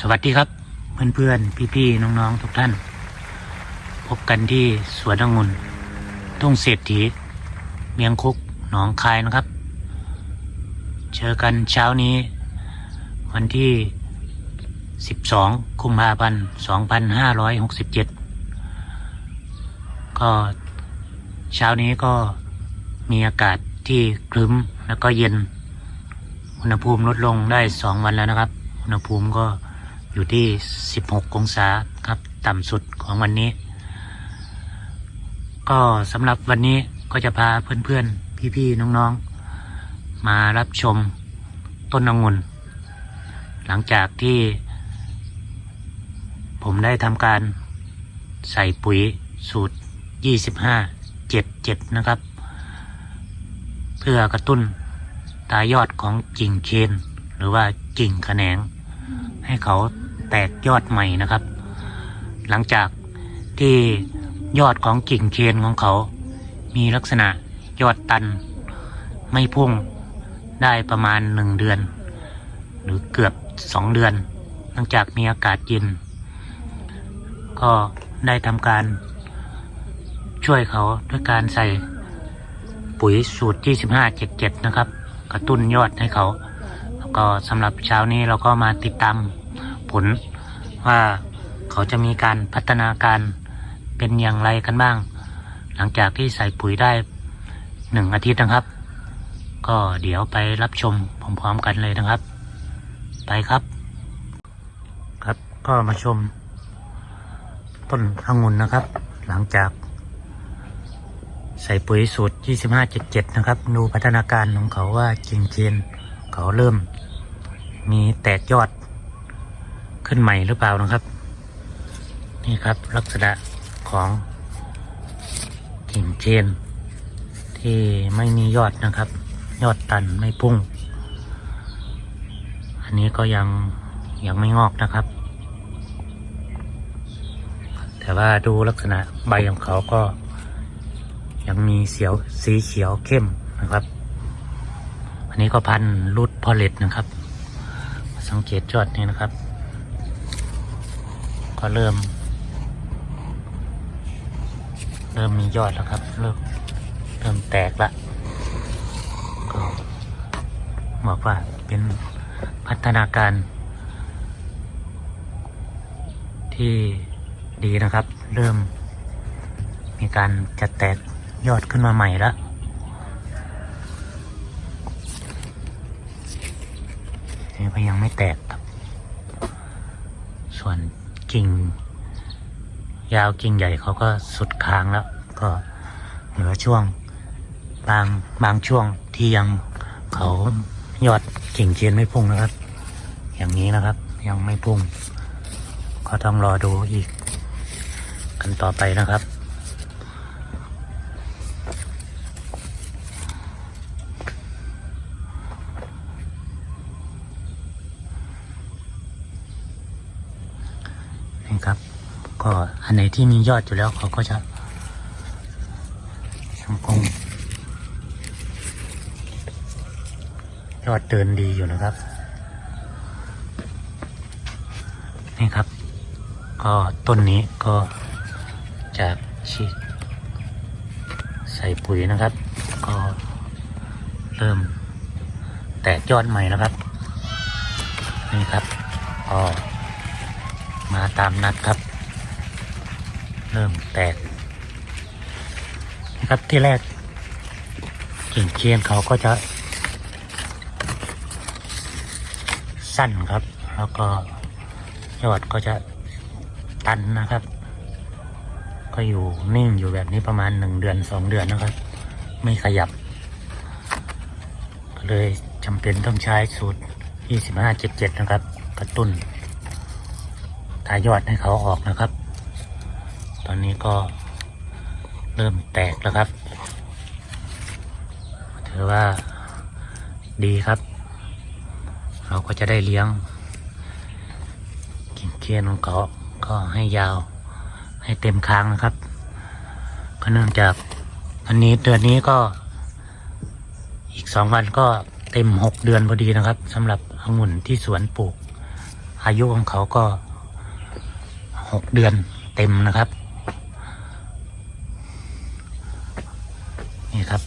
สวัสดีครับ เพื่อนๆพี่ๆน้องๆทุกท่าน พบกันที่สวนองุ่นทุ่งเศรษฐี เมียงคุกหนองคายนะครับ เจอกันเช้านี้ วันที่ 12กุมภาพันธ์2567 ก็เช้านี้ก็มีอากาศที่ครึ้มแล้วก็เย็น อุณหภูมิลดลงได้ 2 วันแล้วนะครับ อุณหภูมิก็ อยู่ที่ 16 องศาครับ ต่ำสุดของวันนี้ ก็สำหรับวันนี้ก็จะพาเพื่อนๆ พี่ๆ น้องๆ มารับชมต้นองุ่น หลังจากที่ ผมได้ทำการใส่ปุ๋ยสูตร 25 77 นะครับ เพื่อกระตุ้นตายอดของกิ่งเคนหรือว่ากิ่งแขนงให้เขา แตกยอดใหม่นะครับ หลังจากที่ยอดของกิ่งเคนของเขา มีลักษณะยอดตัน ไม่พุ่งได้ประมาณหนึ่งเดือน หรือเกือบสองเดือน หลังจากมีอากาศเย็น ก็ได้ทำการช่วยเขาด้วยการใส่ปุ๋ยสูตร2577 นะครับ กระตุ้นยอดให้เขา แล้วก็สำหรับเช้านี้เราก็มาติดตาม ผลว่าเขาจะมีการพัฒนาการเป็นอย่างไรกันบ้าง หลังจากที่ใส่ปุ๋ยได้หนึ่งอาทิตย์นะครับ ก็เดี๋ยวไปรับชมพร้อมๆกันเลยนะครับ ไปครับ ครับก็มาชม ต้นองุ่นนะครับ หลังจาก ใส่ปุ๋ยสูตร 2577 นะครับ ดูพัฒนาการของเขาว่าจริงเนเขาเริ่มมีแตกยอด ขึ้นใหม่หรือเปล่านะครับ นี่ครับลักษณะของกิ่งเชนที่ไม่มียอดนะครับ ยอดตันไม่พุ่ง อันนี้ก็ยังยังไม่งอกนะครับ แต่ว่าดูลักษณะใบของเขาก็ ยังมีเสียวสีเขียวเข้มนะครับ อันนี้ก็พันธุ์รูดพอเลตนะครับ สังเกตยอดนี่นะครับ ก็เริ่ม เริ่มมียอดแล้วครับ เริ่มเริ่มแตกละก็บอกว่าเป็นพัฒนาการ ที่ดีนะครับ เริ่ม มีการจะแตกยอดขึ้นมาใหม่ล้วนี่ก็ยังไม่แตกครับ ส่วน กิ่ง ยาวกิ่งใหญ่เขาก็สุดค้างแล้ว ก็เหลือช่วง บางบางช่วงที่ยังเขายอดกิ่งเชียนไม่พุ่งนะครับ อย่างนี้นะครับยังไม่พุ่ง ก็ต้องรอดูอีกกันต่อไปนะครับ นี่ครับ ก็อัน ไหนที่มียอดอยู่แล้วเขาก็จะยังคงยอดเดินดีอยู่นะครับ นี่ครับ ก็ต้นนี้ก็จากฉีดใส่ปุ๋ยนะครับ ก็เริ่มแตกยอดใหม่แล้วครับ นี่ครับก็มาตามนัดครับ เริ่มแตกนะครับที่แรกกิ่งเชียนเขาก็จะ สั้นครับ แล้วก็ยอดก็จะตันนะครับ ก็อยู่นิ่งอยู่แบบนี้ประมาณหนึ่งเดือนสองเดือนนะครับ ไม่ขยับ ก็เลยจำเป็นต้องใช้สูตร 2577 นะครับ กระตุ้นทายอดให้เขาออกนะครับ อนนี้ก็เริ่มแตกแล้วครับ ถือว่าดีครับ เราก็จะได้เลี้ยงกิ่งเคียนของเขาก็ให้ยาวให้เต็มค้างนะครับ ก็เนื่องจากอันนี้เดือนนี้ก็อีกสองวันก็เต็มหกเดือนพอดีนะครับสำหรับองุ่นที่สวนปลูก อายุของเขาก็หกเดือนเต็มนะครับ นี่ครับ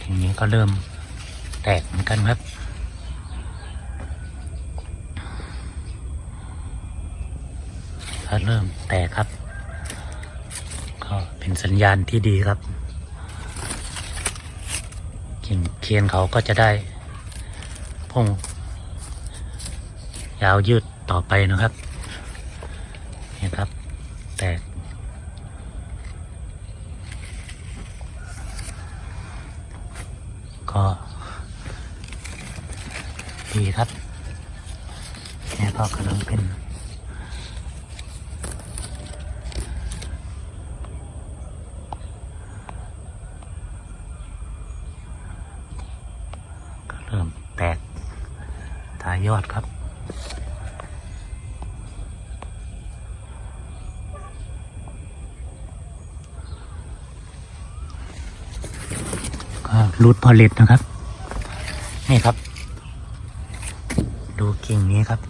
ทีนี้ก็เริ่มแตกเหมือนกันครับ ก็เริ่มแตกครับ ก็เป็นสัญญาณที่ดีครับกิ่งเคียนเขาก็จะได้พุ่งยาวยืดต่อไปนะครับ นี่ครับ แตก ก็ดีครับนี่ยก็กำลังเป็นก็เริ่มแตกทายอดครับ ก็ รูดพอเลิตนะครับ นี่ครับ ดูกิ่งนี้ครับ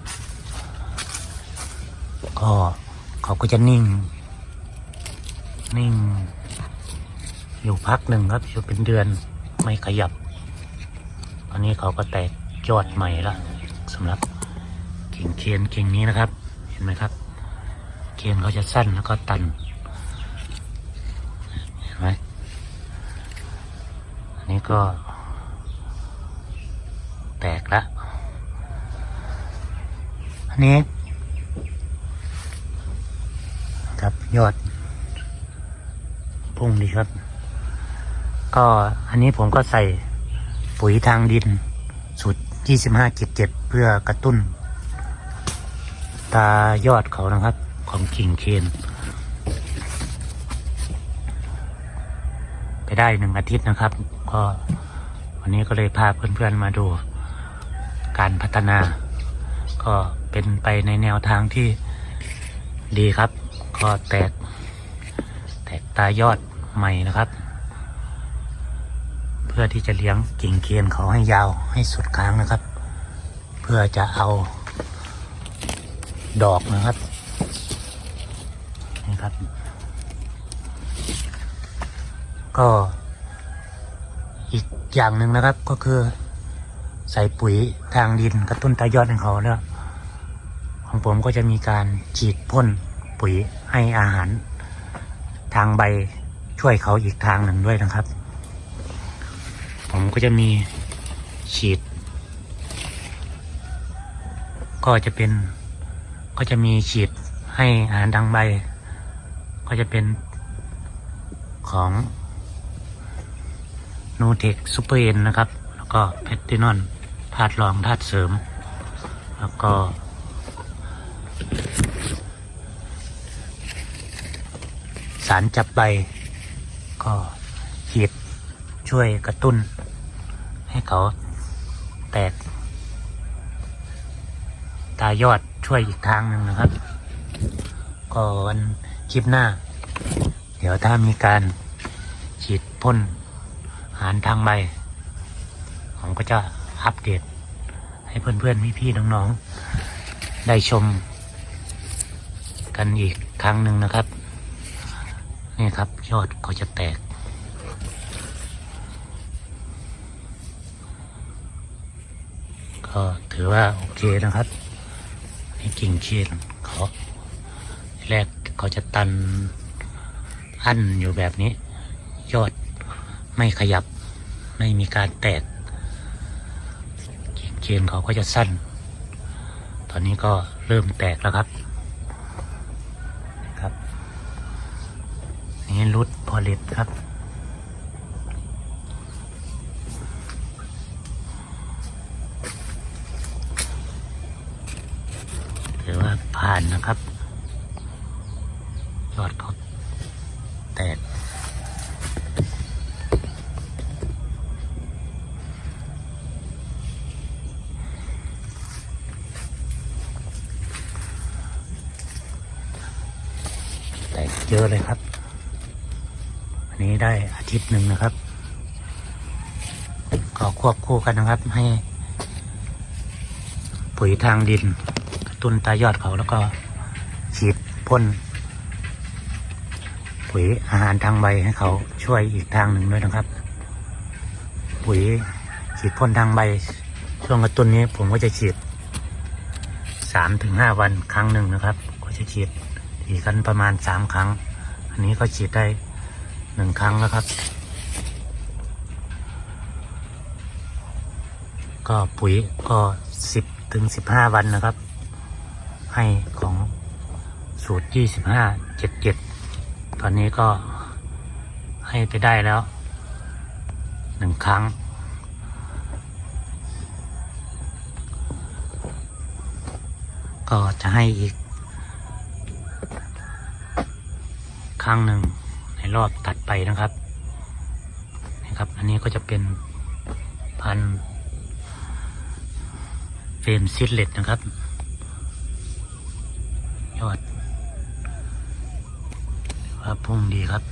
ก็เขาก็จะนิ่ง นิ่ง อยู่พักหนึ่งครับอยู่เป็นเดือนไม่ขยับ อันนี้เขาก็แตกยอดใหม่ละสำหรับกิ่งเคียนกิ่งนี้นะครับ เห็นไหมครับ เคียนเขาจะสั้นแล้วก็ตัน เห็นไหมอันนี้ ก็ แตกละ อันนี้ ครับยอด พุ่งดีครับ ก็อันนี้ผมก็ใส่ปุ๋ยทางดิน สูตร 25.7 เพื่อกระตุ้น ตายอดเขานะครับ ของกิ่งเคนไปได้หนึ่งอาทิตย์นะครับ ก็วันนี้ก็เลยพาเพื่อนๆมาดูการพัฒนา ก็เป็นไปในแนวทางที่ดีครับ ก็แตก แตกตายอดใหม่นะครับ เพื่อที่จะเลี้ยงกิ่งเคียนเขาให้ยาวให้สุดค้างนะครับ เพื่อจะเอาดอกนะครับนี่ครับ ก็ อย่างหนึ่งนะครับ ก็คือ ใส่ปุ๋ยทางดินกระตุ้นตายอดของเขาเนี่ยของผมก็จะมีการฉีดพ่นปุ๋ยให้อาหาร ทางใบช่วยเขาอีกทางหนึ่งด้วยนะครับ ผมก็จะมีฉีด ก็จะเป็นก็จะมีฉีดให้อาหารทางใบ ก็จะเป็นของ นูเทคซูเปอร์เอ็นนะครับ แล้วก็เพตตินอนธาตุรองธาตุเสริม แล้วก็ สารจับใบ ก็ฉีดช่วยกระตุ้น ให้เขาแตก ตายอดช่วยอีกทางหนึ่งนะครับก็วันคลิปหน้า เดี๋ยวถ้ามีการฉีดพ่น อาหารทางใบผมก็จะอัปเดต ให้เพื่อนๆพี่ๆน้องๆ ได้ชม กันอีกครั้งหนึ่งนะครับ นี่ครับยอดเขาจะแตก ก็ถือว่าโอเคนะครับนี่กิ่งเชียนเขาแรกเขาจะตันอั้นอยู่แบบนี้ ยอด ไม่ขยับไม่มีการแตกเชียนเขาก็จะสั้น ตอนนี้ก็เริ่มแตกแล้วครับครับ นี่รุดพอลิตครับถือว่าผ่านนะครับ ยอดเขาแตก แตก เยอะเลยครับ อันนี้ได้อาทิตย์หนึ่งนะครับ ก็ควบคู่กันนะครับ ให้ ปุ๋ยทางดินกระตุ้นตายอดเขาแล้วก็ฉีดพ่นปุ๋ยอาหารทางใบให้เขาช่วยอีกทางหนึ่งด้วยนะครับ ปุ๋ยฉีดพ่นทางใบ ช่วงกระตุ้นนี้ผมก็จะฉีดสามถึงห้าวันครั้งหนึ่งนะครับ ก็จะฉีด ทีกันประมาณสามครั้ง อันนี้ก็ฉีดได้หนึ่งครั้งแล้วครับ ก็ปุ๋ยก็สิบถึงสิบห้าวันนะครับ ให้ของสูตรยี่สิบห้าเจ็ดเจ็ดตอนนี้ก็ให้ไปได้แล้วหนึ่งครั้งก็จะให้อีก ครั้งหนึ่งในรอบตัดไปนะครับนะครับ อันนี้ก็จะเป็นพันเฟรมซิดเลตนะครับ ยอดว่าพุ่งดีครับ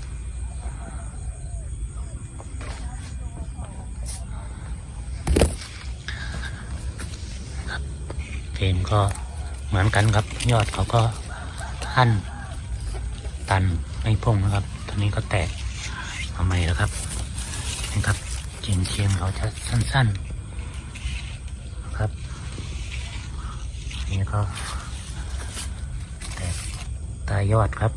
เฟรมก็เหมือนกันครับ ยอดเขาก็หั่นตัน ไม่พงนะครับตอนนี้ก็แตกมาใหม่แล้วครับนะครับเชียงเชียงเขาจะสั้นๆครับอันนี่ก็แตกตายยอดครับ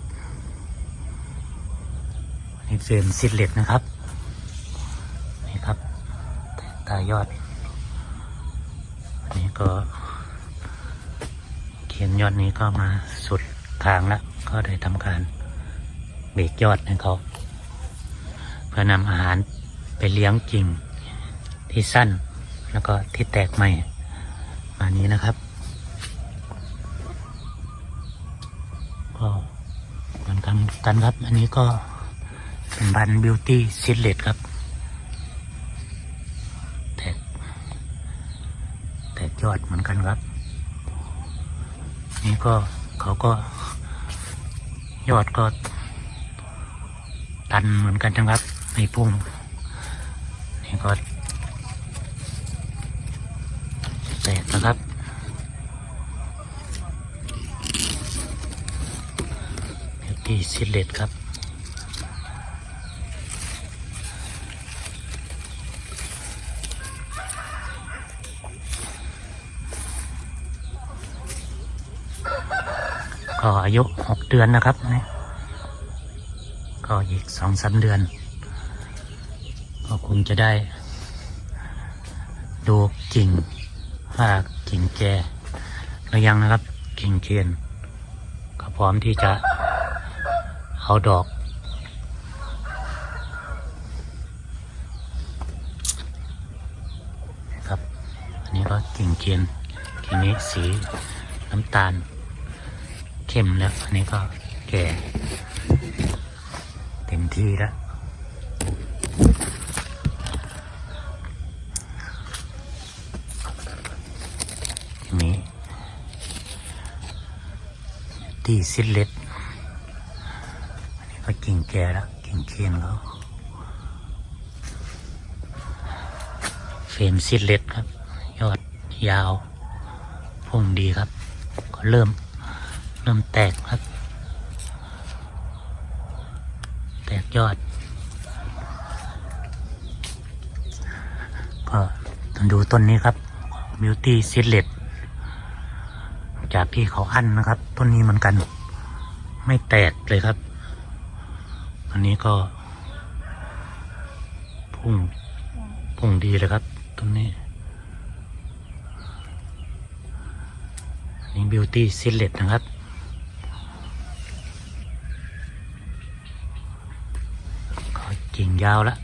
อันนี่เฟรมซิดเล็ตนะครับนี่ครับแตกตายอดอันนี้ก็ เขียนยอดนี้ก็มาสุดทางแล้วก็ได้ทำการ เบรกยอดให้เขา เพื่อนำอาหารไปเลี้ยงกิ่งที่สั้น แล้วก็ที่แตกใหม่มานี้นะครับก็เหมือนกันกันครับ อันนี้ก็เป็นบันบิวตี้ซิลเลตครับ แตก แตกยอดเหมือนกันครับ นี่ก็เขาก็ยอดก็ ตันเหมือนกันนะครับในพุ่งนี่ก็แตกนะครับเบตี้ซิลเลตครับก็อายุหกเดือนนะครับนี่ ก็อีกสองสามเดือน ก็คงจะได้ ดูกิ่งว่ากิ่งแก่หรือยังนะครับกิ่งเทียน ก็พร้อมที่จะเอาดอกครับ อันนี้ก็กิ่งเทียนกิ่งนี้สีน้ำตาล เข้มแล้ว อันนี้ก็แก่ ทีแล้วทีนี้ตีซิลเล็ตอันนี้ก็กิ่งแก่แล้วกิ่งเคียนเขาเฟรมซิลเล็ตครับ ยอดยาวพุ่งดีครับ ก็เริ่ม เริ่มแตกครับ แตก ยอดก็ต้องดูต้นนี้ครับ Beauty s e e d l e t จากที่เขาอั้นนะครับ ต้นนี้เหมือนกัน ไม่แตกเลยครับ อันนี้ก็ พุ่ง พุ่งดีเลยครับต้นนี้อันนี้ Beauty s e e d l e t นะครับ กิ่งยาวล้ว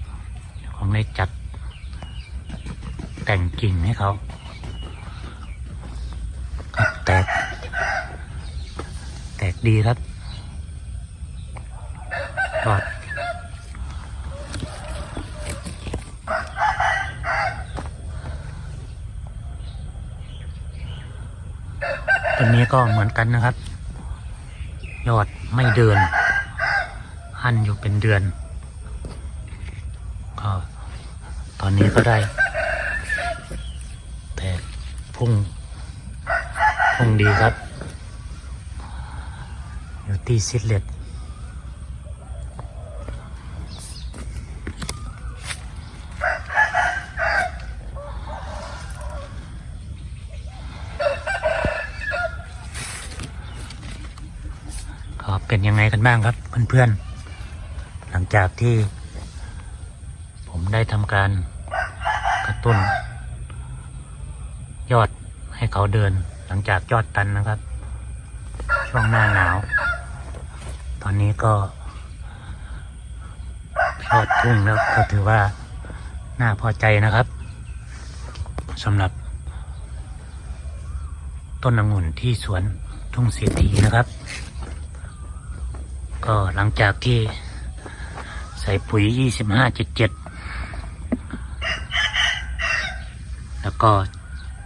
เดี๋ยวคงได้จัด แต่งกิ่งให้เขาแตก แตกดีครับยอดตัวนี้ก็เหมือนกันนะครับ ยอดไม่เดิน หั่นอยู่เป็นเดือน ก็ตอนนี้ก็ได้ แตกพุ่ง พุ่งดีครับอยู่ที่ซิดเลตก็เป็นยังไงกันบ้างครับเพื่อนๆ หลังจากที่ ผมได้ทำการกระตุ้น ยอดให้เขาเดินหลังจากยอดตันนะครับ ช่วงหน้าหนาว ตอนนี้ก็ยอดพุ่งแล้วก็ถือว่าน่าพอใจนะครับสำหรับต้นองุ่นที่สวนทุ่งเศรษฐีนะครับ ก็หลังจากที่ใส่ปุ๋ย 25.7 แล้วก็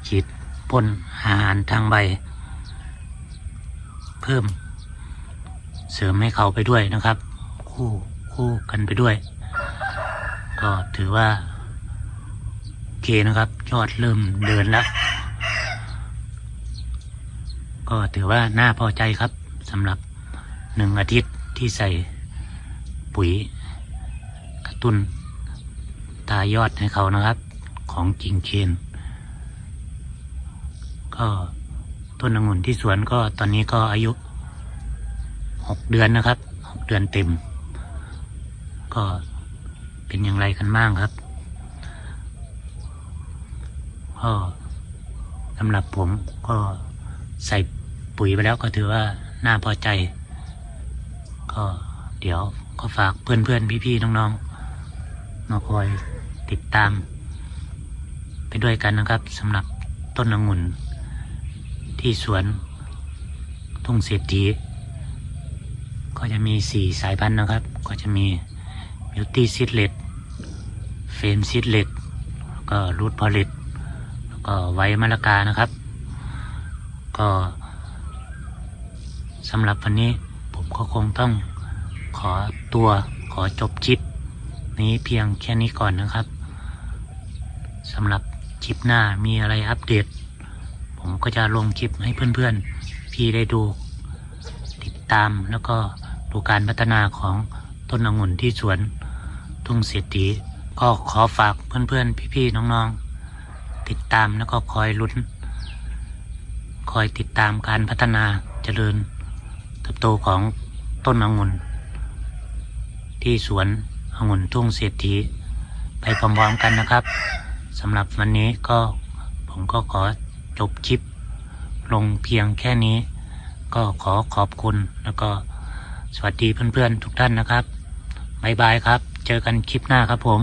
ฉีดพ่นอาหารทางใบ เพิ่ม เสริมให้เขาไปด้วยนะครับ คู่คู่กันไปด้วย ก็ถือว่าโอเคนะครับยอดเริ่มเดินแล้ว ก็ถือว่าน่าพอใจครับสำหรับหนึ่งอาทิตย์ที่ใส่ปุ๋ยกระตุ้นตายอดให้เขานะครับ ของจริงเคน ก็ต้นองุ่นที่สวนก็ตอนนี้ก็อายุหกเดือนนะครับหกเดือนเต็ม ก็เป็นอย่างไรกันบ้างครับก็สำหรับผมก็ใส่ปุ๋ยไปแล้วก็ถือว่าน่าพอใจ ก็เดี๋ยวก็ฝากเพื่อนๆ พี่ๆ น้องๆ มาคอยติดตาม ไปด้วยกันนะครับสำหรับต้นองุ่น ที่สวนทุ่งเศรษฐีก็จะมีสี่สายพันธุ์นะครับ ก็จะมี Beauty s e e d l e t f a m e s e e d l e t แล้วก็รูทพอลิตแล้วก็ไว้มะละกานะครับ ก็สำหรับวันนี้ผมก็คงต้องขอตัวขอจบคลิปนี้เพียงแค่นี้ก่อนนะครับสำหรับคลิปหน้ามีอะไรอัปเดต ผมก็จะลงคลิปให้เพื่อนๆ พี่ได้ดูติดตามแล้วก็ดูการพัฒนาของต้นองุ่นที่สวนทุ่งเศรษฐีก็ขอฝากเพื่อนๆ พี่ๆ น้องๆ ติดตามแล้วก็คอยลุ้น คอยติดตามการพัฒนาเจริญเติบโตของต้นองุ่นที่สวนองุ่นทุ่งเศรษฐีไปพร้อมๆกันนะครับสำหรับวันนี้ก็ผมก็ขอ จบคลิปลงเพียงแค่นี้ ก็ขอขอบคุณแล้วก็สวัสดีเพื่อนๆทุกท่านนะครับ บ๊ายบายครับ เจอกันคลิปหน้าครับผม